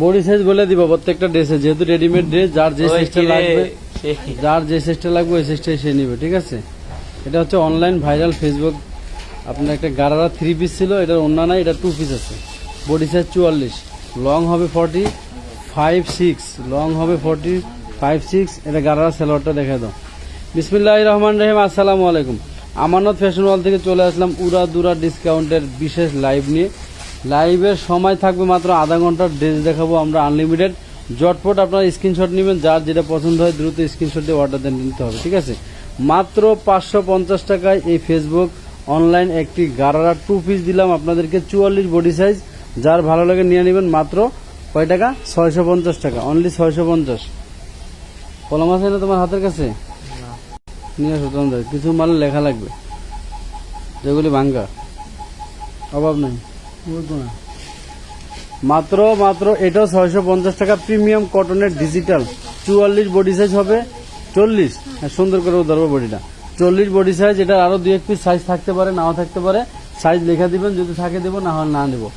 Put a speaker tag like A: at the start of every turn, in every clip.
A: Body size বলে দিব প্রত্যেকটা ড্রেসে যেহেতু রেডিমেড ড্রেস যার যে সাইজটা লাগবে। যার যে সাইজটা লাগবে ওই সাইজটাই সে নিবে ঠিক আছে? এটা হচ্ছে অনলাইন ভাইরাল ফেসবুক আপনার একটা গারারা থ্রি পিস ছিল এটার অন্য নাই এটা টু পিস আছে। বডি সাইজ চুয়াল্লিশ। লং হবে ফর্টি ফাইভ সিক্স লং হবে ফর্টি ফাইভ সিক্স এটা গারারা সেলোয়ারটা দেখে দাও। বিসমিল্লাহ রহমান রহিম আসসালামু আলাইকুম। আমানত ফ্যাশন ওয়াল থেকে চলে আসলাম উড়া দুরা ডিসকাউন্টের বিশেষ লাইভ নিয়ে। লাইভের সময় থাকবে মাত্র আধা ঘণ্টার ড্রেস দেখাবো আমরা আনলিমিটেড। জটপট আপনারা স্ক্রিনশট নেবেন, যার যেটা পছন্দ হয় দ্রুত স্ক্রিনশট দিয়ে অর্ডার দিয়ে নিতে হবে, ঠিক আছে? মাত্র পাঁচশো পঞ্চাশ টাকায় এই ফেসবুক অনলাইন একটি গারারা টু পিস দিলাম আপনাদেরকে, চুয়াল্লিশ বডি সাইজ যার ভালো লাগে নিয়ে নেবেন মাত্র কয় টাকা? ছয়শো পঞ্চাশ টাকা অনলি ছয়শো পঞ্চাশ। কলম আছে না তোমার হাতের কাছে? নিয়ে তোমাদের কিছু মাল লেখা লাগবে। যেগুলি ভাঙ্গা। অভাব নাই। বলব না। মাত্র মাত্র এটাও ছয়শো পঞ্চাশ টাকা প্রিমিয়াম কটনের ডিজিটাল। চুয়াল্লিশ বডি সাইজ হবে। চল্লিশ। হ্যাঁ সুন্দর করে ধরবো বডিটা চল্লিশ বডি সাইজ এটা আরও দুই এক পিস সাইজ থাকতে পারে নাও থাকতে পারে। সাইজ লেখা দিবেন যদি থাকে দেবো না হলে না দেবো।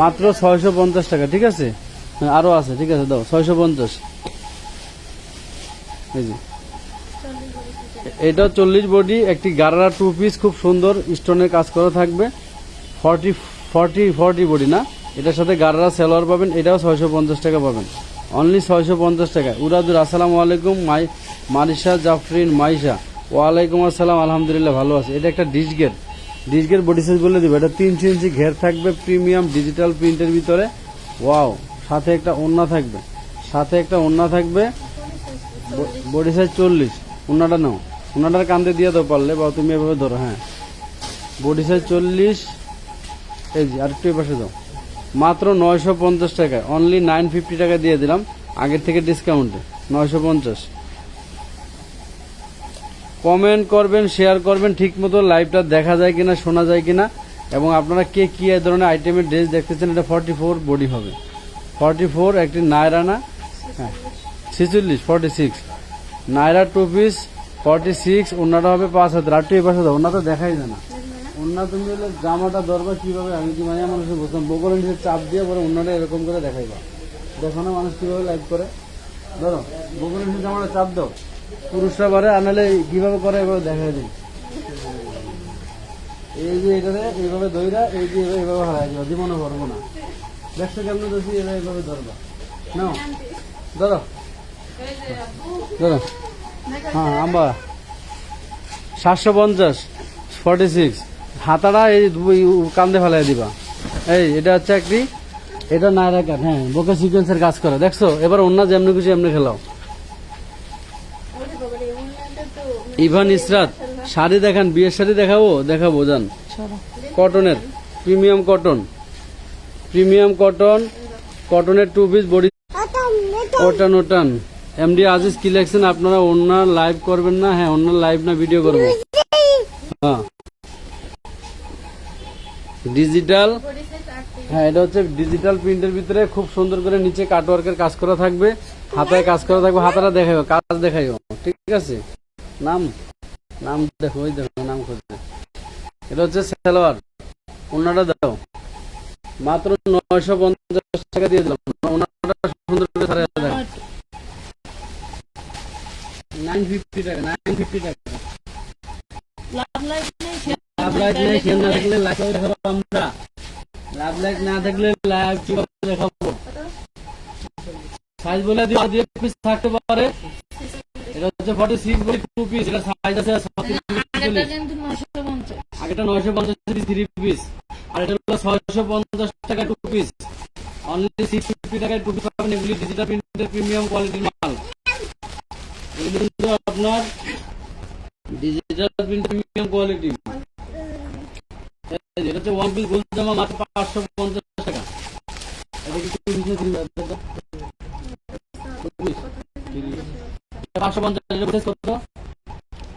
A: মাত্র ছয়শো পঞ্চাশ টাকা ঠিক আছে? হ্যাঁ, আরও আছে ঠিক আছে দাও ছয়শো পঞ্চাশ। এই যে। এটা চল্লিশ বডি, একটি গারারা টু পিস খুব সুন্দর স্টোনের কাজ করা থাকবে। ফর্টি ফর্টি ফর্টি বডি না? এটার সাথে গারারা সেলোয়ার পাবেন, এটাও ছয়শো পঞ্চাশ টাকা পাবেন। অনলি ছয়শো পঞ্চাশ টাকা। উরাদুর, আসসালামু আলাইকুম, মাই মারিশা জাফরিন, মাইশা। ওয়ালাইকুম আসসালাম, আলহামদুলিল্লাহ ভালো আছে। এটা একটা ডিশ গেট ডিশ গেট বডি সাইজ বলে দিব। এটা তিনশো ইঞ্চি ঘের থাকবে প্রিমিয়াম ডিজিটাল প্রিন্টের ভিতরে। ওয়াও সাথে একটা ওন্না থাকবে। সাথে একটা ওন্না থাকবে। বডি সাইজ চল্লিশ। উন্নাটা নাও। উন্নাটার কান্দে দিয়ে দাও পারলে বা তুমি এভাবে ধরো হ্যাঁ। বডি সাইজ চল্লিশ। এই যে, আরেকটু এ পাশে দাও মাত্র নয়শো পঞ্চাশ টাকায়। অনলি নাইন ফিফটি টাকা দিয়ে দিলাম। আগের থেকে ডিসকাউন্টে নয়শো পঞ্চাশ। কমেন্ট করবেন শেয়ার করবেন ঠিক মতো লাইভটা দেখা যায় কিনা, শোনা যায় কিনা, এবং আপনারা কে কি এই ধরনের আইটেমের ড্রেস দেখতেছেন, এটা ফর্টি ফোর বডি হবে। ফর্টি ফোর একটি নায়রানা হ্যাঁ ছেচল্লিশ ফর্টি সিক্স নায়রা টু পিস ফর্টি সিক্স ওনাটা হবে পাঁচ হাজার। আর টু পাশে দাও ওনা তো দেখাই যায় না। ওনা তুমি হলে জামাটা ধরবা কীভাবে, আমি কি মানে মানুষের বলতাম বগলের নিচে চাপ দিয়ে পরে ওনাটা এরকম করে দেখাইবা। দেখো না মানুষ কীভাবে লাইভ করে? ধরো বগলের নিচে জামাটা চাপ দাও। পুরুষরা পারে আনালে কীভাবে করে এভাবে দেখাই দিই। এই যে এটাতে এইভাবে দইরা এই যে এভাবে হারাই যাবে জীবনে ভরবো না। দেখছ কেমন দোষী এভাবে এভাবে ধরবা। ধরো ধরো। হ্যাঁ আম্বা। সাতশো পঞ্চাশ ফর্টি সিক্স হাতাটা এই কান্দে ফেলাই দিবা। এই এটা হচ্ছে একটি এটা নায়রা কাট হ্যাঁ বোকা সিকোয়েন্সের কাজ করে। দেখছ? এবার অন্য যেমনি কিছু এমনি খেলাও। ইভান ইসরাত শাড়ি দেখান বিয়ের শাড়ি দেখাবো? দেখাবো যান কটনের প্রিমিয়াম কটন। প্রিমিয়াম কটন কটনের টু পিস বডি ওটান ওটান এমডি আজিজ কি লেখছেন? আপনারা অন্য লাইভ করবেন না? হ্যাঁ অন্য লাইভ না ভিডিও করব হ্যাঁ। ডিজিটাল হ্যাঁ এটা হচ্ছে ডিজিটাল প্রিন্টের ভিতরে খুব সুন্দর করে নিচে কাটওয়ার্কের কাজ করা থাকবে। হাতায় কাজ করা থাকবে। হাতাটা দেখাইও, কাজ দেখাইও। ঠিক আছে? নাম নাম দেখো, ওই দেখো, নাম খুঁজছে এটা হচ্ছে সালোয়ার। ওনাটা দাও। মাত্র নয়শো পঞ্চাশ টাকা দিয়ে দিলাম ওনাটা সুন্দর করে সারা দেখো নাইন ফিফটি টাকা নাইন ফিফটি টাকা লাভ লাইক নেই সে না থাকলে লাইক দেখাবো আমরা লাভ লাইক না থাকলে লাইভ কীভাবে দেখাবো। সাইজ বলে দিও দিয়ে পিস থাকতে পারে। এটা হচ্ছে ফর্টি সিক্স বলে টু পিস এটা সাইজ আছে আগেটা নয়শো পঞ্চাশ থ্রি পিস আর এটা হলো ছয়শো পঞ্চাশ টাকা two piece only six fifty টাকায় টু পিস পাবেন, এগুলি ডিজিটাল প্রিন্টের প্রিমিয়াম কোয়ালিটির মাল। এগুলি আপনার ডিজিটাল প্রিন্ট প্রিমিয়াম কোয়ালিটি এটা হচ্ছে ওয়ান পিস গোল জামা মাত্র পাঁচশো পঞ্চাশ টাকা। এটা কি two piece না three piece? Two piece? এটা পাঁচশো পঞ্চাশ কত?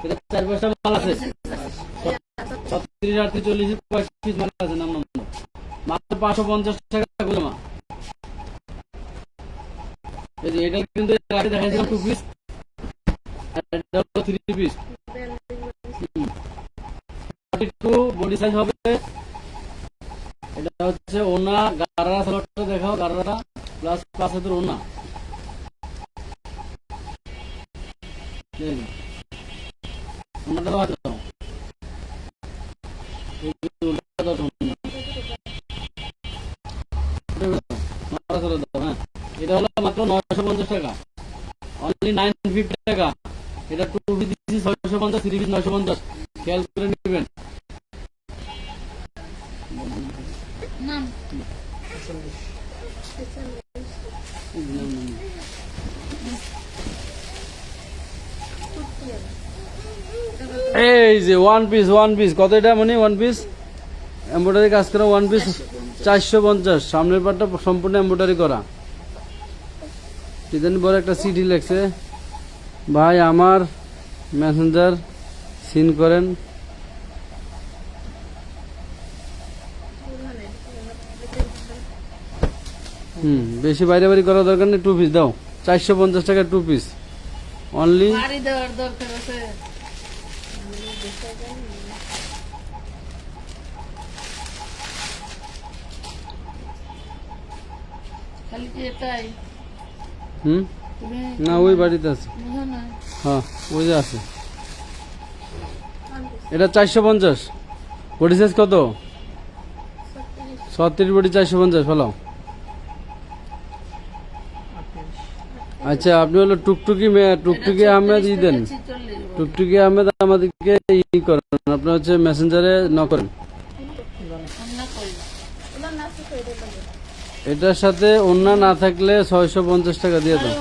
A: এটা চার পাঁচটা মাল আছে। ছত্রিশ আটত্রিশ চল্লিশ পঁয়ত্রিশ মাল আছে নাম নম্বর মাত্র পাঁচশো পঞ্চাশ টাকা এই যে এটা কিন্তু আগে দেখাইছিলাম two piece three piece two body size হবে। এটা হচ্ছে ওনা সালোয়ারটা দেখাও প্লাস ওনা। হ্যাঁ। এটা হলো মাত্র নয়শো পঞ্চাশ টাকা। অনলি নাইন ফিফটি টাকা। এটা টু পিস ছয়শো পঞ্চাশ থ্রি নয়শো পঞ্চাশ। খেয়াল করে নেবেন
B: নাম
A: এই যে ওয়ান পিস ওয়ান পিস কত এটা মানে ওয়ান পিস এম্ব্রয়ডারি কাজ করা ওয়ান পিস চারশো পঞ্চাশ। সামনের পাটটা সম্পূর্ণ এম্ব্রয়ডারি করা। ডিজাইন বড় একটা সিডি লেখছে। ভাই, আমার মেসেঞ্জার সিন করেন। হুম, বেশি বাইরে বাড়ি করার দরকার নেই টু পিস দাও। চারশো পঞ্চাশ টাকা টু পিস অনলি হুম? না ওই বাড়িতে আছে। হ্যাঁ ওই যে আছে। এটা চারশো পঞ্চাশ। বডি সাইজ কত? ছত্রিশ। বডি চারশো পঞ্চাশ ফেলাও আচ্ছা আপনি হলো টুকটুকি টুকটুকি আহমেদ ই দেন টুকটুকি আহমেদ আমাদেরকে ই করেন। আপনি হচ্ছে মেসেঞ্জারে ন করেন। এটার সাথে অন্য না থাকলে ছয়শো পঞ্চাশ টাকা দিয়ে দাও।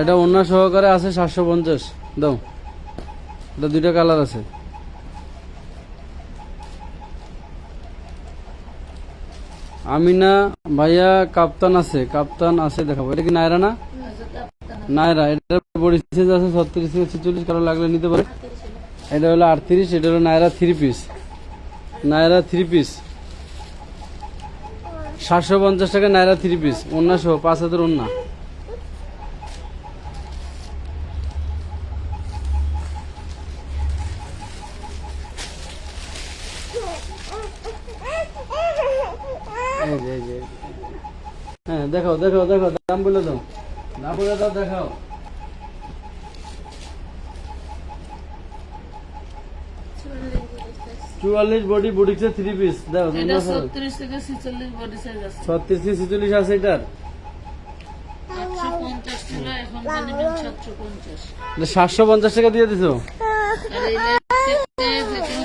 A: এটা অন্য সহকারে আছে সাতশো পঞ্চাশ। দাও। এটা দুইটা কালার আছে। আমিনা ভাইয়া কাপ্তান আছে কাপ্তান আছে দেখাবো। এটা কি নাইরা না? নায়রা এটা বডি সাইজ আছে ছত্রিশ থেকে ছেচল্লিশ, কারও লাগলে নিতে পারে। এটা হলো আটত্রিশ, এটা হলো নায়রা থ্রি পিস নাইরা থ্রি পিস সাতশো পঞ্চাশ টাকা নায়রা থ্রি পিস অন্যাসহ পাঁচ হাজার অন্য যে, এই যে, হ্যাঁ দেখাও দেখাও দেখাও দাম বলে দাও। না বলে দাও দেখাও। চুয়াল্লিশ বডি বুটিক্সে থ্রি পিস দাও
B: ছত্রিশ থেকে ছিচল্লিশ বডি সাইজ আছে।
A: ছত্রিশ থেকে ছিচল্লিশ আছে এটার?
B: সাতশো পঞ্চাশ।
A: টাকা দিয়ে দিছো।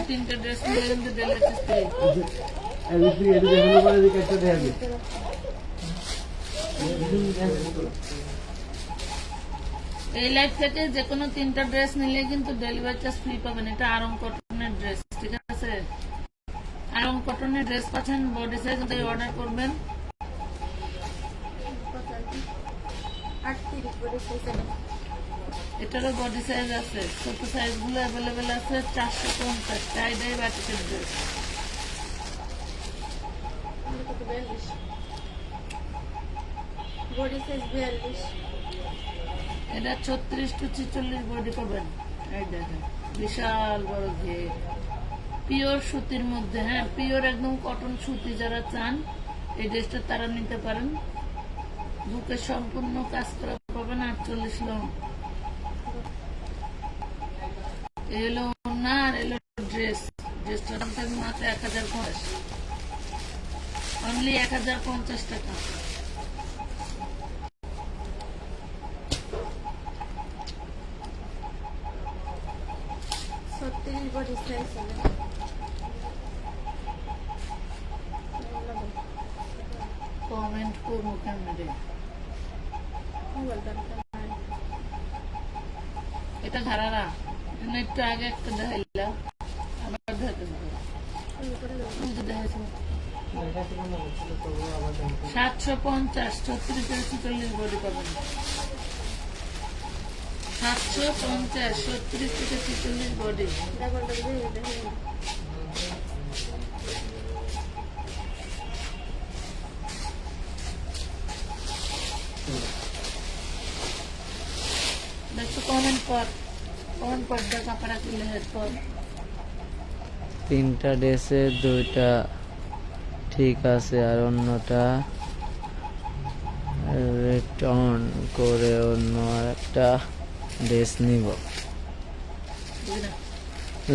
B: তিনটা ড্রেস এই লাইফ থেকে যে কোনো তিনটা ড্রেস নিলে কিন্তু ডেলিভারি চার্জ ফ্রি পাবেন। এটা আরং কটনের ড্রেস ঠিক আছে? আরং কটনের ড্রেস পাচ্ছেন বডি সাইজ অর্ডার করবেন। এটারও বডি সাইজ আছে, ছোট সাইজগুলো অ্যাভেলেবেল আছে, চারশো পঞ্চাশ। টাইডাই বাটিকের ড্রেস
C: বডি সাইজ বিয়াল্লিশ।
B: এটা ছত্রিশ টু ছিচল্লিশ বডি পাবেন। এই দেখেন, বিশাল বড় ঘের পিওর সুতির মধ্যে হ্যাঁ পিওর একদম কটন সুতি যারা চান, এই ড্রেসটা তারা নিতে পারেন। বুকে সম্পূর্ণ কাজ করা পাবেন আটচল্লিশ লং। হলো ওড়না আর এলো ড্রেস ড্রেসটার মাত্র এক হাজার পঞ্চাশ অনলি এক হাজার পঞ্চাশ টাকা
C: ছত্রিশ বডি সাইজ হবে
B: কমেন্ট করব ক্যামেরে
C: মোবাইল দামটা নাই
B: এটা ধারারা জন্য একটু আগে একটা দেখাইলাম আবার দেখাতে হবে সাতশো পঞ্চাশ ছত্রিশ থেকে ছেচল্লিশ বডি পাবেন। সাতশো পঞ্চাশ ছত্রিশ থেকে ছেচল্লিশ বডি
D: তিনটা ড্রেসে দুইটা ঠিক আছে, আর অন্যটা রিটার্ন করে অন্য একটা ড্রেস নিব।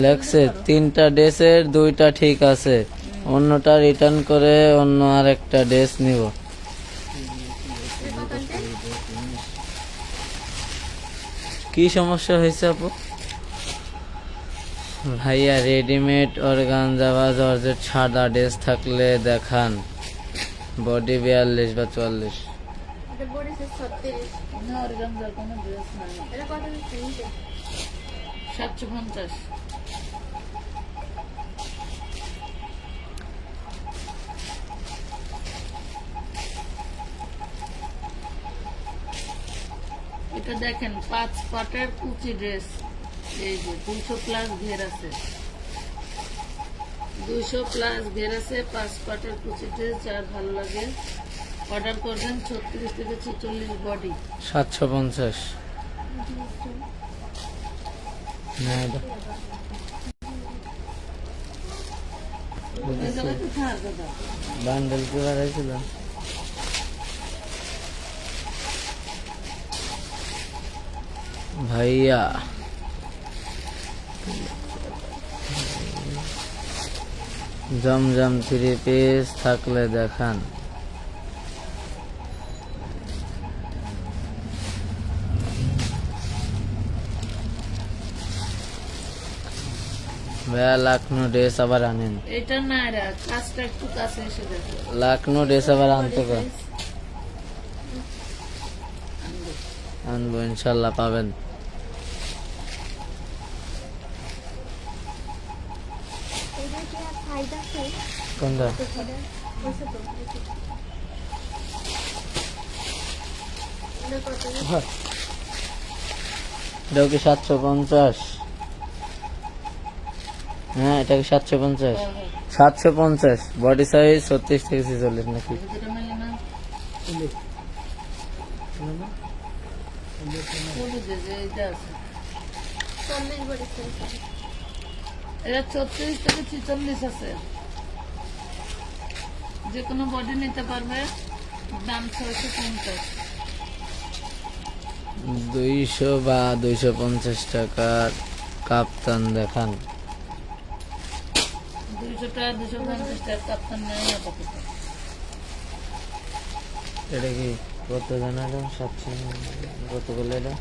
D: লেখছে, তিনটা ড্রেসের দুইটা ঠিক আছে, অন্যটা রিটার্ন করে অন্য আর একটা ড্রেস নিব। কি সমস্যা হয়েছে আপু? ভাইয়া রেডিমেড অর্গানজা বা জর্জেট সাদা ড্রেস থাকলে দেখান। বডি বিয়াল্লিশ বা চুয়াল্লিশ।
C: এটা
B: পঞ্চাশ। এটা দেখেন পাঁচ পাটের কুচি ড্রেস এই যে দুইশো প্লাস ঘের আছে। দুইশো প্লাস ঘের আছে পাঁচ পাটের যার ভালো লাগে। অর্ডার করবেন ছত্রিশ থেকে ছেচল্লিশ বডি
D: সাতশো পঞ্চাশ। বান্ডেল কি বাড়াইছিল ভাইয়া। জমজম থ্রি পিস থাকলে দেখান। লাখনো ড্রেস আবার আনেন।
B: এটা না কাজটা একটু কাছে এসে দেখো।
D: লাখনো ড্রেস আবার আনতে কর আনব ইনশাল্লাহ পাবেন
C: এটা কি আর ফায়দা আছে
D: কোনটা?
C: কত
D: এটাও কি সাতশো পঞ্চাশ? হ্যাঁ এটা কি সাতশো পঞ্চাশ? সাতশো পঞ্চাশ। বডি সাইজ ছত্রিশ থেকে ছেচল্লিশ নাকি?
C: চল্লিশ বডি সাইজ
B: এটা ছত্রিশ থেকে ছিচল্লিশ আছে। যে কোনো বডি নিতে পারবে দাম ছয়শো পঞ্চাশ।
D: দুইশো বা দুইশো পঞ্চাশ টাকার কাপ্তান দেখান।
B: দুইশো টাকা দুশো পঞ্চাশ টাকা কাপ্তান আপাতত
D: এটা কি কত জানালো? সাতশো কত বলে এটা?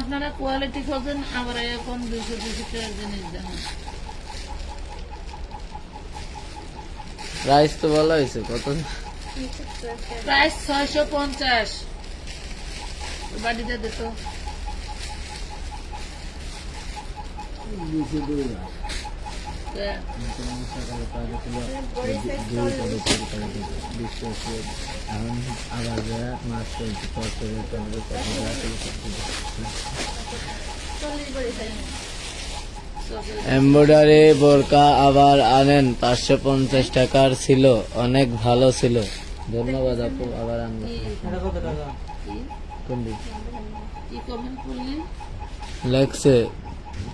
B: আপনারা কোয়ালিটি খোঁজেন আবার এখন দুইশো দুশো টাকার জিনিস দেখেন।
D: প্রাইস তো বলা হয়েছে কত?
B: প্রাইস ছয়শো পঞ্চাশ। বাড়িতে দিত
C: বডি সাইজ চল্লিশ চল্লিশ সাইজ
D: বোরকা আবার আনেন। পাঁচশো পঞ্চাশ টাকার ছিল অনেক ভালো ছিল। ধন্যবাদ আপু আবার আনব কোনটি?
B: কি কমেন্ট করলি
D: লেখছে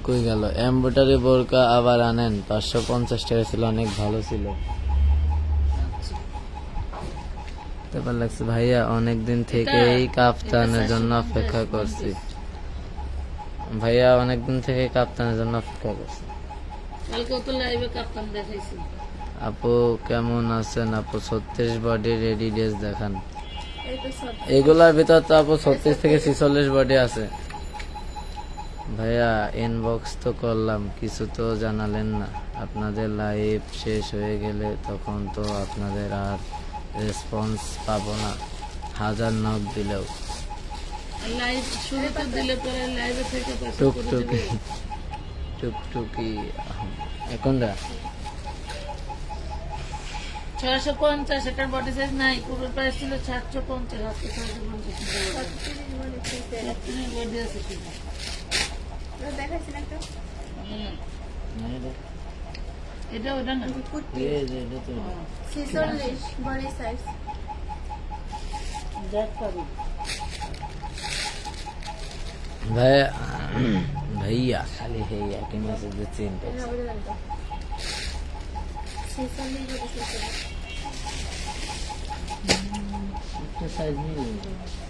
D: কই গেল? এমব্রয়ডারি বোরকা আবার আনেন। পাঁচশো পঞ্চাশ টাকা ছিল অনেক ভালো ছিল। তারপর লাগছে ভাইয়া অনেক দিন থেকেই কাপ্তানের জন্য অপেক্ষা করছি। ভাইয়া অনেক দিন থেকে কাপ্তানের জন্য অপেক্ষা করছি।
B: কালকেও তো লাইভে কাপ্তান দেখাইছি?
D: আপু কেমন আছেন আপু? ছত্রিশ বডি রেডি ড্রেস দেখান। এগুলার ভিতর তো আপু ছত্রিশ থেকে ছিচল্লিশ বডি আছে। ভাইয়া ইনবক্স তো করলাম কিছু তো জানালেন না। আপনাদের লাইভ শেষ হয়ে গেলে তখন তো আপনাদের আর রেসপন্স পাবো না। হাজার নক দিলেও।
B: লাইভ শুরুতে দিলে পরে লাইভে থেকে
D: টুকটুকি। টুকটুকি
B: ছয়শো পঞ্চাশ এটার বডি সাইজ নাই পুরো প্রাইস ছিল সাতশো পঞ্চাশ আজকে ছয়শো পঞ্চাশ
C: বডি
B: আছে
C: একটা।
B: এটা ওটা না?
C: ছিচল্লিশ বডি সাইজ
B: দেখ পাবি।
D: ভাইয়া ভাইয়া খালি সেই একই মেসেজ দিচ্ছে
C: ইনবক্স সাইজ
D: নিয়ে